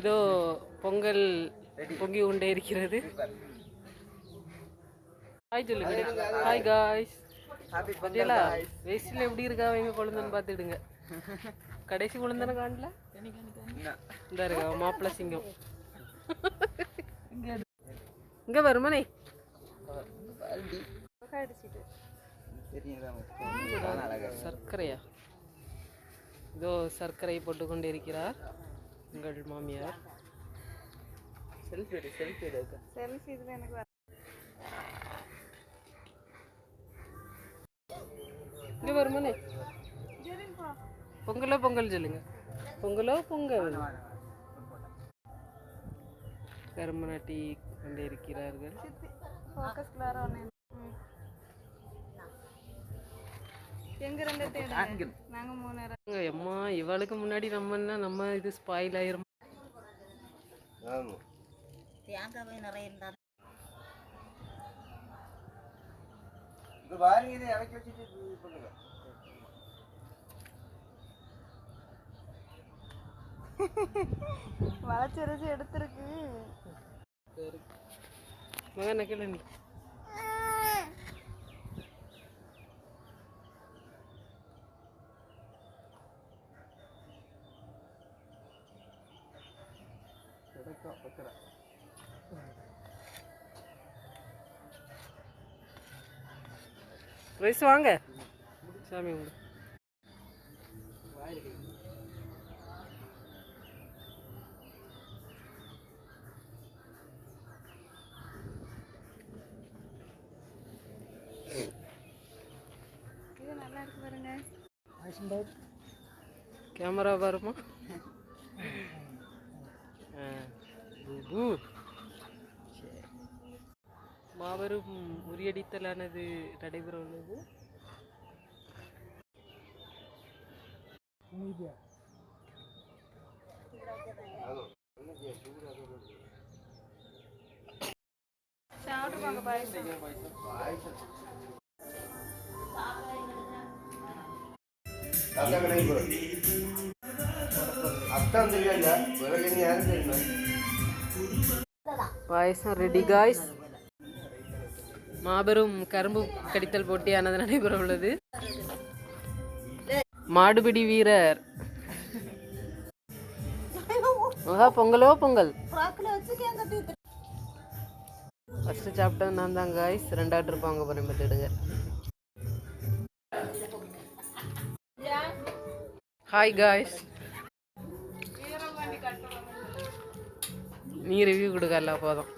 இதோ பொங்கல் பொங்கி கொண்டே இருக்கிறது. ஹாய் சொல்லுங்க ஹாய் காய்ஸ் பத்தியலா வயசுல எப்படி இருக்கா? எங்க குழந்தைன்னு பார்த்துடுங்க கடைசி குழந்தைன காணல? இந்த இருக்கா மாப்பிள்ள சிங்கம். இங்க வருமானே சர்க்கரையா? இதோ சர்க்கரை போட்டு கொண்டு இருக்கிறார் உங்கள் மாமியார். செல்ஃபி எடு செல்ஃபி எடுக்க செல்ஃபி இதில் எனக்கு இங்க வருமானே பொங்கலோ பொங்கல் சொல்லுங்க பொங்கலோ பொங்கல். கரும்பு டீ கொண்டு இருக்கிறார்கள் எங்க ரெண்டு தேடு நாங்க மூணு இவளுக்கு முன்னாடி நம்மன்னா நம்ம இது ஸ்பாயில் ஆயிரும். தேங்காய் நிறைய இருந்தால் இது பாருங்க இதை இறக்கி வச்சுட்டு இது பண்ணுங்க. வளைச்சரிச்சு எடுத்திருக்கு. மகன் கேளு நீ? ரைஸ் வாங்க. சாமி உங்க இது நல்லா இருக்கு பாருங்க. கேமரா வருமா பூபு. மாபெரும் முறியடித்தலானது நடைபெற உள்ளது சாப்பிட்டு போங்க பாய் தாத்தா கடைக்கு பாயசம் ரெடி காய்ஸ் மாபெரும் கரும்பு கடித்தல் போட்டியானது நடைபெற உள்ளது. மாடுபிடி வீரர். மகா பொங்கலோ பொங்கல்? ஃபர்ஸ்ட் சாப்பிட்டது நான் தான் காய்ஸ் ரெண்டாவது இருப்பாங்க போறேன் பார்த்துடுங்க ஹாய் காய்ஸ் நீ ரிவ்யூ கொடுக்கல போதும்.